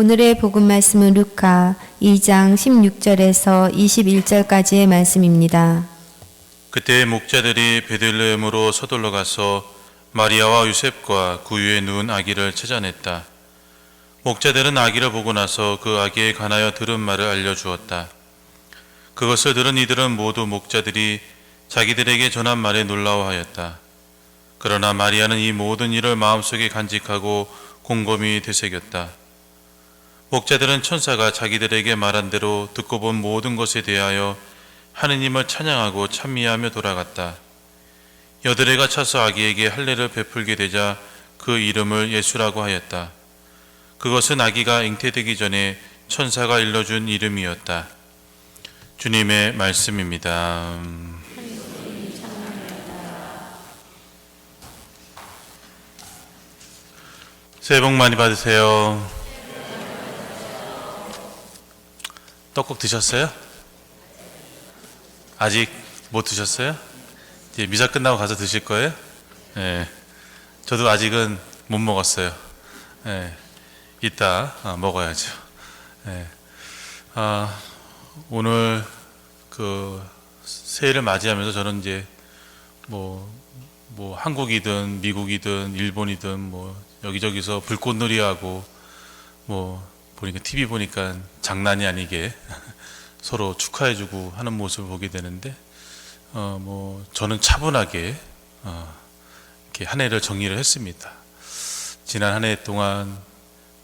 오늘의 복음 말씀은 루카 2장 16절에서 21절까지의 말씀입니다. 그때 목자들이 베들레헴으로 서둘러 가서 마리아와 요셉과 구유에 누운 아기를 찾아냈다. 목자들은 아기를 보고 나서 그 아기에 관하여 들은 말을 알려주었다. 그것을 들은 이들은 모두 목자들이 자기들에게 전한 말에 놀라워하였다. 그러나 마리아는 이 모든 일을 마음속에 간직하고 곰곰이 되새겼다. 목자들은 천사가 자기들에게 말한 대로 듣고 본 모든 것에 대하여 하느님을 찬양하고 찬미하며 돌아갔다. 여드레가 차서 아기에게 할례를 베풀게 되자 그 이름을 예수라고 하였다. 그것은 아기가 잉태되기 전에 천사가 일러준 이름이었다. 주님의 말씀입니다. 새해 복 많이 받으세요. 떡국 드셨어요? 아직 못 드셨어요? 이제 미사 끝나고 가서 드실 거예요? 예. 저도 아직은 못 먹었어요. 예. 이따 어, 먹어야죠. 예. 아, 오늘 그 새해를 맞이하면서 저는 이제 뭐, 뭐 한국이든 미국이든 일본이든 뭐 여기저기서 불꽃놀이하고 뭐 보니까 TV 보니까 장난이 아니게 서로 축하해주고 하는 모습을 보게 되는데 어 뭐 저는 차분하게 어 이렇게 한 해를 정리를 했습니다. 지난 한 해 동안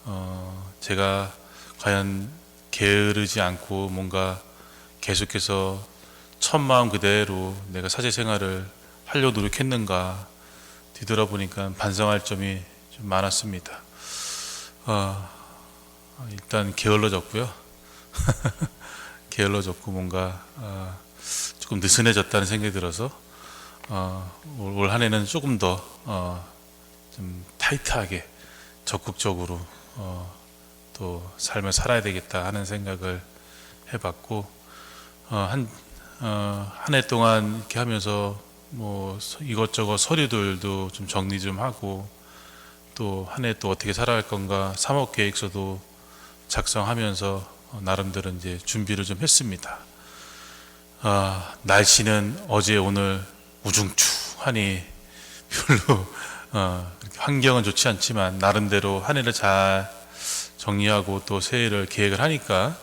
어 제가 과연 게으르지 않고 뭔가 계속해서 첫 마음 그대로 내가 사제 생활을 하려 노력했는가 뒤돌아보니까 반성할 점이 좀 많았습니다. 어, 일단 게을러졌고요. 게을러졌고 뭔가 어, 조금 느슨해졌다는 생각이 들어서 어, 올한 해는 조금 더 어, 좀 타이트하게 적극적으로 어, 또 삶을 살아야 되겠다 하는 생각을 해봤고 어, 한 어, 한해 동안 이렇게 하면서 뭐 서- 이것저것 서류들도 좀 정리 좀 하고 또 한 해 또 어떻게 살아갈 건가 사업 계획서도 작성하면서 어, 나름대로 이제 준비를 좀 했습니다. 아, 날씨는 어제 오늘 우중충하니 별로 어, 환경은 좋지 않지만 나름대로 한 해를 잘 정리하고 또 새해를 계획을 하니까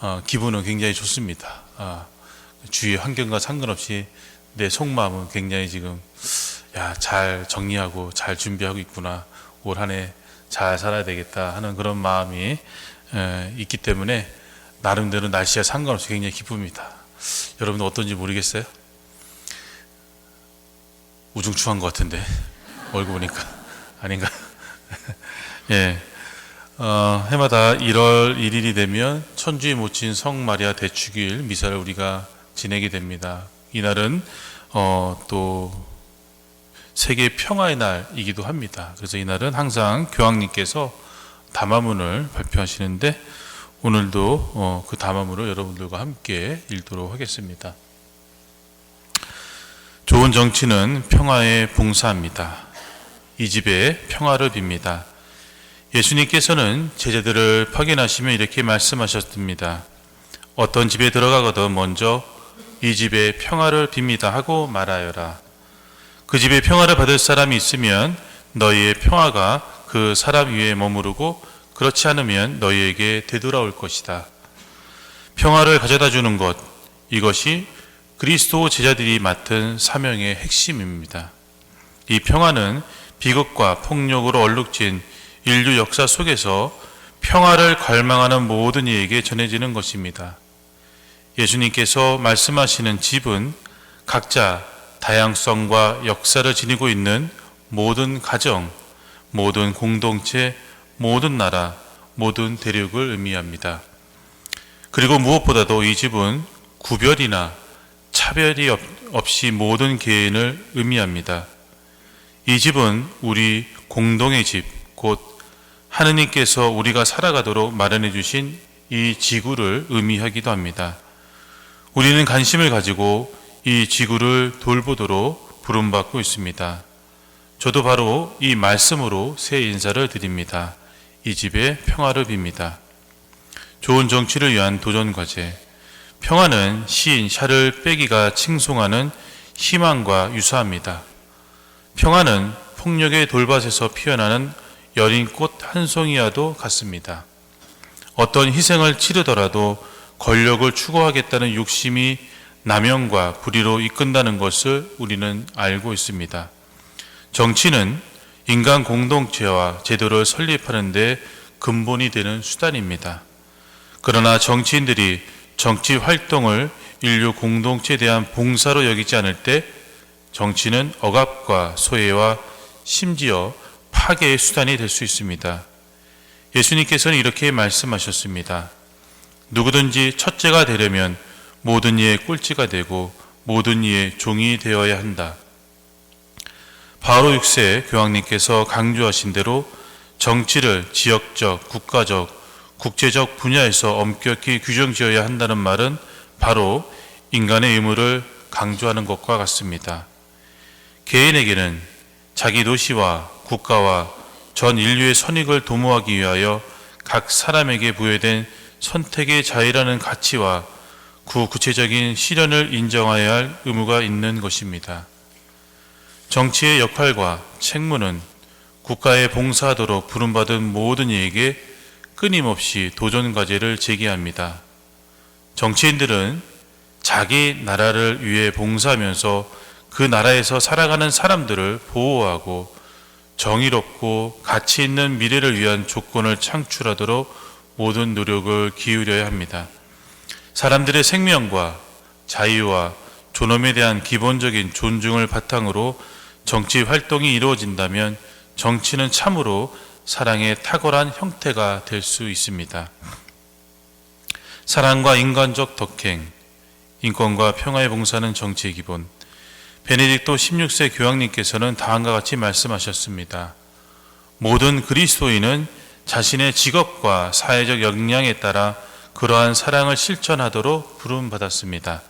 어, 기분은 굉장히 좋습니다. 아, 주위 환경과 상관없이 내 속마음은 굉장히 지금 야, 잘 정리하고 잘 준비하고 있구나. 올 한 해 잘 살아야 되겠다 하는 그런 마음이 에, 있기 때문에 나름대로 날씨와 상관없이 굉장히 기쁩니다. 여러분 어떤지 모르겠어요? 우중충한 것 같은데 얼굴 보니까 아닌가? 예. 어, 해마다 1월 1일이 되면 천주의 모친 성 마리아 대축일 미사를 우리가 지내게 됩니다. 이날은 어, 또 세계 평화의 날이기도 합니다. 그래서 이날은 항상 교황님께서 담화문을 발표하시는데 오늘도 어, 그 담화문을 여러분들과 함께 읽도록 하겠습니다. 좋은 정치는 평화에 봉사합니다. 이 집에 평화를 빕니다. 예수님께서는 제자들을 확인하시며 이렇게 말씀하셨습니다. 어떤 집에 들어가거든 먼저 이 집에 평화를 빕니다 하고 말하여라. 그 집에 평화를 받을 사람이 있으면 너희의 평화가 그 사람 위에 머무르고 그렇지 않으면 너희에게 되돌아올 것이다. 평화를 가져다 주는 것, 이것이 그리스도 제자들이 맡은 사명의 핵심입니다. 이 평화는 비극과 폭력으로 얼룩진 인류 역사 속에서 평화를 갈망하는 모든 이에게 전해지는 것입니다. 예수님께서 말씀하시는 집은 각자 다양성과 역사를 지니고 있는 모든 가정, 모든 공동체, 모든 나라, 모든 대륙을 의미합니다. 그리고 무엇보다도 이 집은 구별이나 차별이 없- 없이 모든 개인을 의미합니다. 이 집은 우리 공동의 집, 곧 하느님께서 우리가 살아가도록 마련해 주신 이 지구를 의미하기도 합니다. 우리는 관심을 가지고 이 지구를 돌보도록 부름받고 있습니다. 저도 바로 이 말씀으로 새 인사를 드립니다. 이 집의 평화를 빕니다. 좋은 정치를 위한 도전 과제. 평화는 시인 샤를 빼기가 칭송하는 희망과 유사합니다. 평화는 폭력의 돌밭에서 피어나는 여린 꽃 한 송이와도 같습니다. 어떤 희생을 치르더라도 권력을 추구하겠다는 욕심이 남용과 불의로 이끈다는 것을 우리는 알고 있습니다. 정치는 인간 공동체와 제도를 설립하는 데 근본이 되는 수단입니다. 그러나 정치인들이 정치 활동을 인류 공동체에 대한 봉사로 여기지 않을 때 정치는 억압과 소외와 심지어 파괴의 수단이 될 수 있습니다. 예수님께서는 이렇게 말씀하셨습니다. 누구든지 첫째가 되려면 모든 이의 꼴찌가 되고 모든 이의 종이 되어야 한다. 바로 6세 교황님께서 강조하신 대로 정치를 지역적, 국가적, 국제적 분야에서 엄격히 규정 지어야 한다는 말은 바로 인간의 의무를 강조하는 것과 같습니다. 개인에게는 자기 도시와 국가와 전 인류의 선익을 도모하기 위하여 각 사람에게 부여된 선택의 자유라는 가치와 구 구체적인 실현을 인정해야 할 의무가 있는 것입니다. 정치의 역할과 책무는 국가에 봉사하도록 부름받은 모든 이에게 끊임없이 도전 과제를 제기합니다. 정치인들은 자기 나라를 위해 봉사하면서 그 나라에서 살아가는 사람들을 보호하고 정의롭고 가치 있는 미래를 위한 조건을 창출하도록 모든 노력을 기울여야 합니다. 사람들의 생명과 자유와 존엄에 대한 기본적인 존중을 바탕으로 정치 활동이 이루어진다면 정치는 참으로 사랑의 탁월한 형태가 될 수 있습니다. 사랑과 인간적 덕행, 인권과 평화의 봉사는 정치의 기본. 베네딕토 16세 교황님께서는 다음과 같이 말씀하셨습니다. 모든 그리스도인은 자신의 직업과 사회적 역량에 따라 그러한 사랑을 실천하도록 부름받았습니다.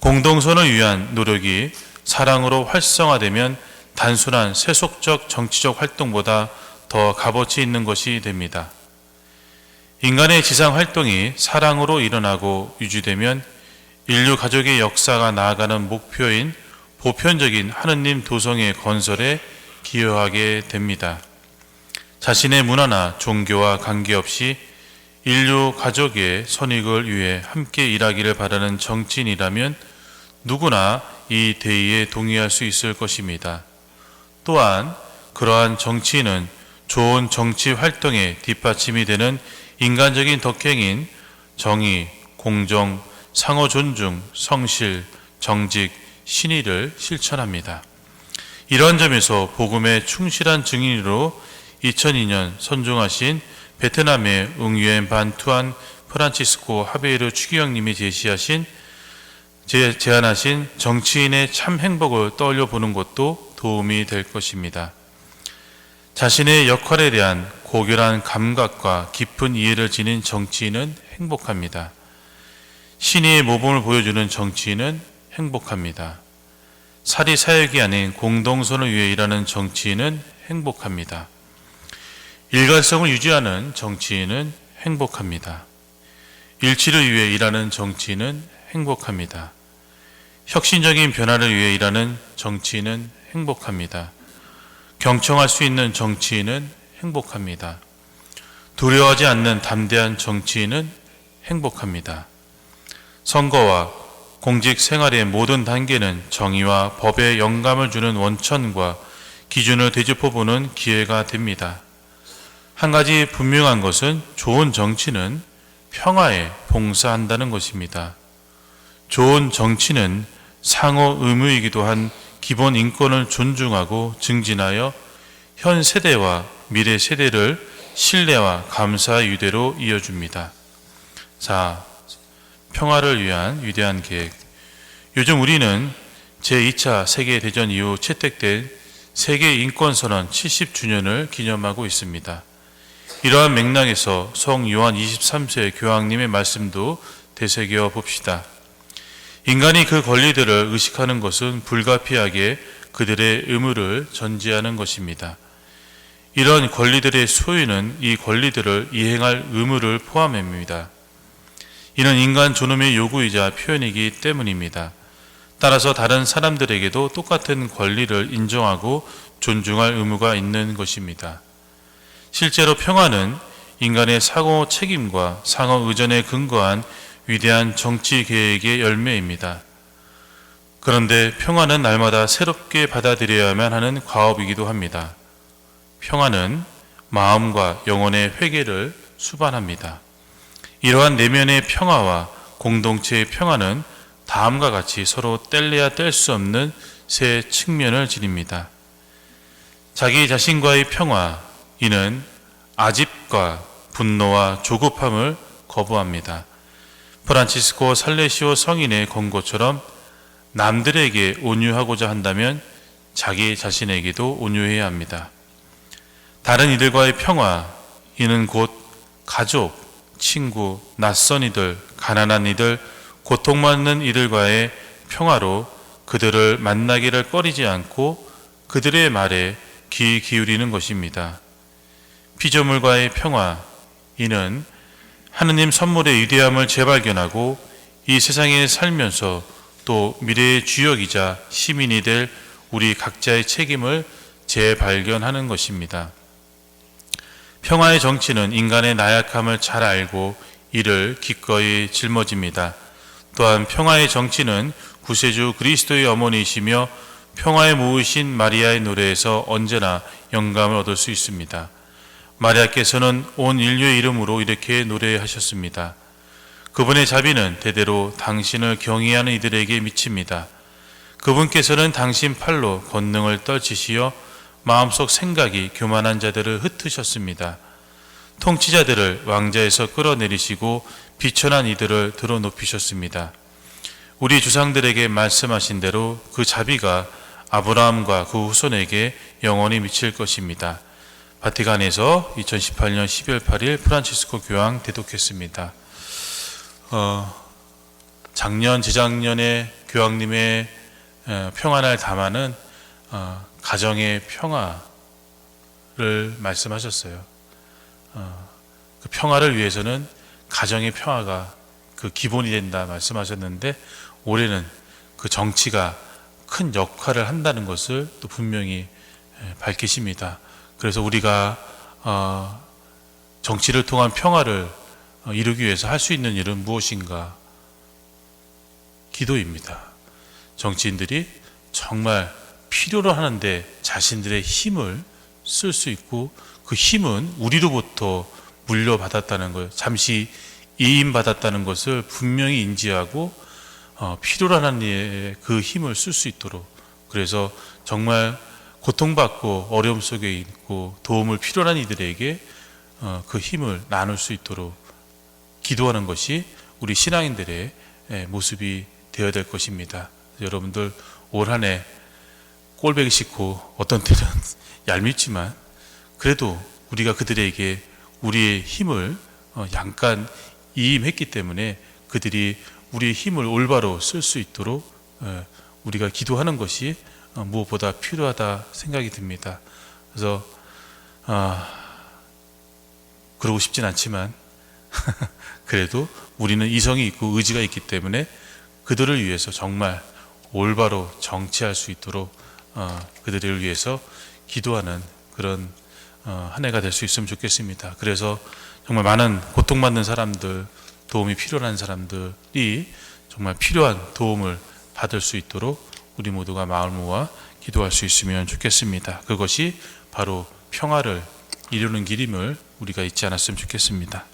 공동선을 위한 노력이 사랑으로 활성화되면 단순한 세속적 정치적 활동보다 더 값어치 있는 것이 됩니다. 인간의 지상 활동이 사랑으로 일어나고 유지되면 인류 가족의 역사가 나아가는 목표인 보편적인 하느님 도성의 건설에 기여하게 됩니다. 자신의 문화나 종교와 관계없이 인류 가족의 선익을 위해 함께 일하기를 바라는 정치인이라면 누구나 이 대의에 동의할 수 있을 것입니다. 또한 그러한 정치인은 좋은 정치 활동의 뒷받침이 되는 인간적인 덕행인 정의, 공정, 상호 존중, 성실, 정직, 신의를 실천합니다. 이런 점에서 복음의 충실한 증인으로 2002년 선종하신 베트남의 응유엔 반투안 프란치스코 하베이르 추기경님이 제시하신 제, 제안하신 정치인의 참 행복을 떠올려 보는 것도 도움이 될 것입니다. 자신의 역할에 대한 고결한 감각과 깊은 이해를 지닌 정치인은 행복합니다. 신의의 모범을 보여주는 정치인은 행복합니다. 사리 사역이 아닌 공동선을 위해 일하는 정치인은 행복합니다. 일관성을 유지하는 정치인은 행복합니다. 일치를 위해 일하는 정치인은 행복합니다. 혁신적인 변화를 위해 일하는 정치인은 행복합니다. 경청할 수 있는 정치인은 행복합니다. 두려워하지 않는 담대한 정치인은 행복합니다. 선거와 공직 생활의 모든 단계는 정의와 법에 영감을 주는 원천과 기준을 되짚어보는 기회가 됩니다. 한 가지 분명한 것은 좋은 정치는 평화에 봉사한다는 것입니다. 좋은 정치는 상호 의무이기도 한 기본 인권을 존중하고 증진하여 현 세대와 미래 세대를 신뢰와 감사의 유대로 이어줍니다. 자, 평화를 위한 위대한 계획. 요즘 우리는 제2차 세계대전 이후 채택된 세계 인권선언 70주년을 기념하고 있습니다. 이러한 맥락에서 성 요한 23세 교황님의 말씀도 되새겨 봅시다. 인간이 그 권리들을 의식하는 것은 불가피하게 그들의 의무를 전제하는 것입니다. 이런 권리들의 소유는 이 권리들을 이행할 의무를 포함합니다. 이는 인간 존엄의 요구이자 표현이기 때문입니다. 따라서 다른 사람들에게도 똑같은 권리를 인정하고 존중할 의무가 있는 것입니다. 실제로 평화는 인간의 사고 책임과 상호 의존에 근거한 위대한 정치 계획의 열매입니다. 그런데 평화는 날마다 새롭게 받아들여야만 하는 과업이기도 합니다. 평화는 마음과 영혼의 회개를 수반합니다. 이러한 내면의 평화와 공동체의 평화는 다음과 같이 서로 뗄래야 뗄 수 없는 세 측면을 지닙니다. 자기 자신과의 평화, 이는 아집과 분노와 조급함을 거부합니다. 프란치스코 살레시오 성인의 권고처럼 남들에게 온유하고자 한다면 자기 자신에게도 온유해야 합니다. 다른 이들과의 평화, 이는 곧 가족, 친구, 낯선 이들, 가난한 이들, 고통받는 이들과의 평화로 그들을 만나기를 꺼리지 않고 그들의 말에 귀 기울이는 것입니다. 피조물과의 평화, 이는 하느님 선물의 위대함을 재발견하고 이 세상에 살면서 또 미래의 주역이자 시민이 될 우리 각자의 책임을 재발견하는 것입니다. 평화의 정치는 인간의 나약함을 잘 알고 이를 기꺼이 짊어집니다. 또한 평화의 정치는 구세주 그리스도의 어머니이시며 평화의 모으신 마리아의 노래에서 언제나 영감을 얻을 수 있습니다. 마리아께서는 온 인류의 이름으로 이렇게 노래하셨습니다. 그분의 자비는 대대로 당신을 경외하는 이들에게 미칩니다. 그분께서는 당신 팔로 권능을 떨치시어 마음속 생각이 교만한 자들을 흩으셨습니다. 통치자들을 왕자에서 끌어내리시고 비천한 이들을 들어 높이셨습니다. 우리 주상들에게 말씀하신 대로 그 자비가 아브라함과 그 후손에게 영원히 미칠 것입니다. 바티칸에서 2018년 12월 8일 프란치스코 교황 대독했습니다. 어, 작년, 재작년에 교황님의 에, 평안을 담아는 어, 가정의 평화를 말씀하셨어요. 어, 그 평화를 위해서는 가정의 평화가 그 기본이 된다 말씀하셨는데 올해는 그 정치가 큰 역할을 한다는 것을 또 분명히 에, 밝히십니다. 그래서 우리가 어, 정치를 통한 평화를 어, 이루기 위해서 할 수 있는 일은 무엇인가? 기도입니다. 정치인들이 정말 필요로 하는데 자신들의 힘을 쓸 수 있고 그 힘은 우리로부터 물려받았다는 걸 잠시 이임받았다는 것을 분명히 인지하고 어, 필요로 하는 그 힘을 쓸 수 있도록 그래서 정말 고통받고 어려움 속에 있고 도움을 필요한 이들에게 어, 그 힘을 나눌 수 있도록 기도하는 것이 우리 신앙인들의 예, 모습이 되어야 될 것입니다. 여러분들 올 한 해 꼴배기 싫고 어떤 때는 얄밉지만 그래도 우리가 그들에게 우리의 힘을 어, 잠깐 이임했기 때문에 그들이 우리의 힘을 올바로 쓸 수 있도록 예, 우리가 기도하는 것이 어, 무엇보다 필요하다 생각이 듭니다. 그래서 아, 그러고 싶진 않지만 그래도 우리는 이성이 있고 의지가 있기 때문에 그들을 위해서 정말 올바로 정치할 수 있도록 어, 그들을 위해서 기도하는 그런 어, 한 해가 될 수 있으면 좋겠습니다. 그래서 정말 많은 고통받는 사람들, 도움이 필요한 사람들이 정말 필요한 도움을 받을 수 있도록 우리 모두가 마을 모아 기도할 수 있으면 좋겠습니다. 그것이 바로 평화를 이루는 길임을 우리가 잊지 않았으면 좋겠습니다.